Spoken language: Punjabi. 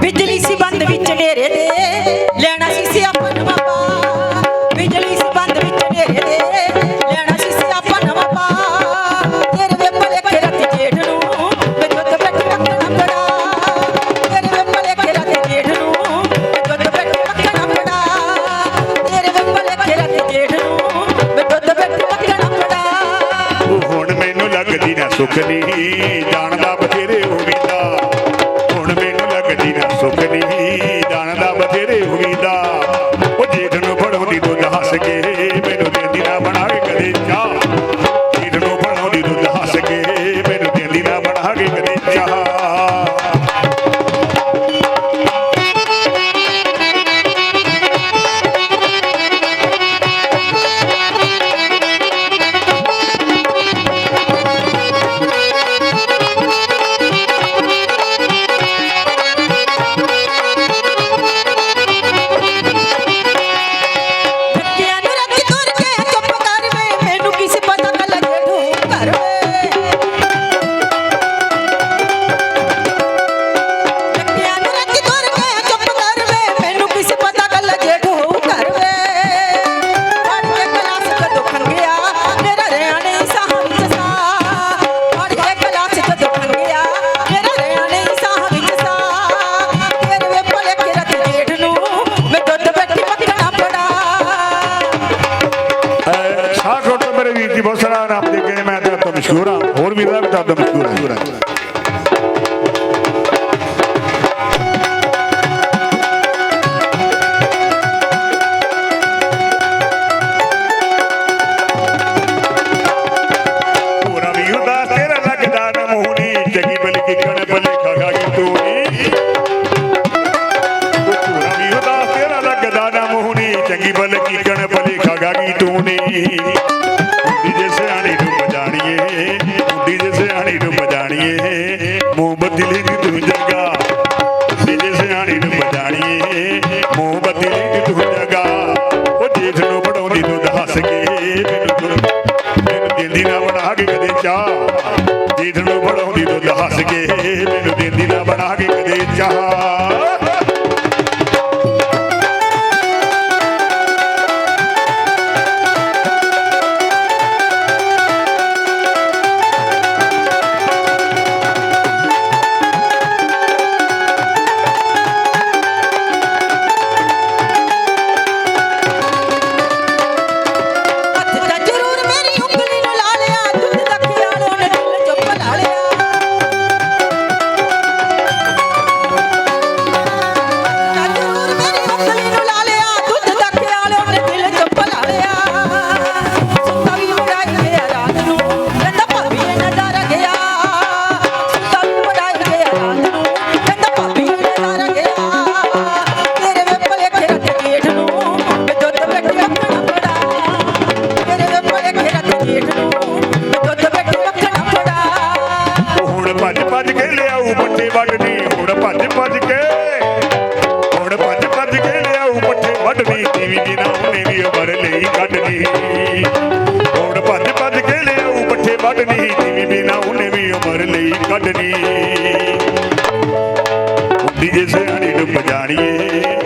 ਬਿਜਲੀ ਸੀ ਬੰਦ ਵਿੱਚ ਨੇਰੇ ਦੇ ਲੈਣਾ ਸੀ ਸਿਆਪਾ ਨਵਾਂ ਪਾ ਬਿਜਲੀ ਸੀ ਬੰਦ ਵਿੱਚ ਨੇਰੇ ਦੇ ਲੈਣਾ ਸੀ ਸਿਆਪਾ ਨਵਾਂ ਪਾ ਤੇਰੇ ਵੇ ਭਲੇਖੇ ਰੱਖ ਜੇਠ ਨੂੰ ਮੈਂ ਦੁੱਧ ਬੈਠ ਰੱਖਣਾ ਬੜਾ। ਤੇਰੇ ਵੇ ਭਲੇਖੇ ਰੱਖ ਜੇਠ ਨੂੰ ਵੇ ਦੁੱਧ ਬੈਠ ਰੱਖਣਾ ਬੜਾ। ਤੇਰੇ ਵੇ ਭਲੇਖੇ ਰੱਖ ਜੇਠ ਨੂੰ ਵੇ ਦੁੱਧ ਬੈਠ ਰੱਖਣਾ ਬੜਾ। ਹੁਣ ਮੈਨੂੰ ਲੱਗਦੀ ਨਾ ਸੁਖਨੀ ਜਾਣਦਾ ਲੱਗਦੀ ਨਾ ਮੇਰੇ ਵੀਰ ਜੀ ਬਹੁਤ ਸਾਰਾ ਨਾਮ ਦੇ ਕੇ ਮੈਂ ਤਾਂ ਮਸ਼ਹੂਰ ਹਾਂ। ਹੋਰ ਵੀਰਾਂ ਵੀ ਤਾਂ ਮਸ਼ਹੂਰ ਹਾਂ। ਪੂਰਾ ਵੀ ਉਹਦਾ ਤੇਰਾ ਲੱਗਦਾ ਨਾ ਮੋਹਣੀ, ਚੰਗੀ ਬਲ ਕੀ ਕਣ ਬਲੇ ਖਾਗਾ ਕੀ ਤੂੰ ਨੀ Hey. ਵੱਢਣੀ, ਹੁਣ ਭੱਜ ਭੱਜ ਕੇ। ਹੁਣ ਭੱਜ ਭੱਜ ਕੇ ਲਿਆਊ ਪੱਠੇ ਵੱਢਣੀ, ਤੀਵੀ ਦੀ ਨਾ ਉਹਨੇ ਵੀ ਉਮਰ ਲਈ ਕੱਢਣੀ। ਹੁਣ ਭੱਜ ਭੱਜ ਕੇ ਲਿਆਊ ਪੱਠੇ ਵੱਢਣੀ, ਤੀਵੀ ਦੀ ਨਾ ਉਹਨੇ ਵੀ ਉਮਰ ਲਈ ਕੱਢਣੀ। ਬੁੱਢੀ ਜੇ ਸਿਆਣੀ ਨੂੰ ਬਜਾਣੀਏ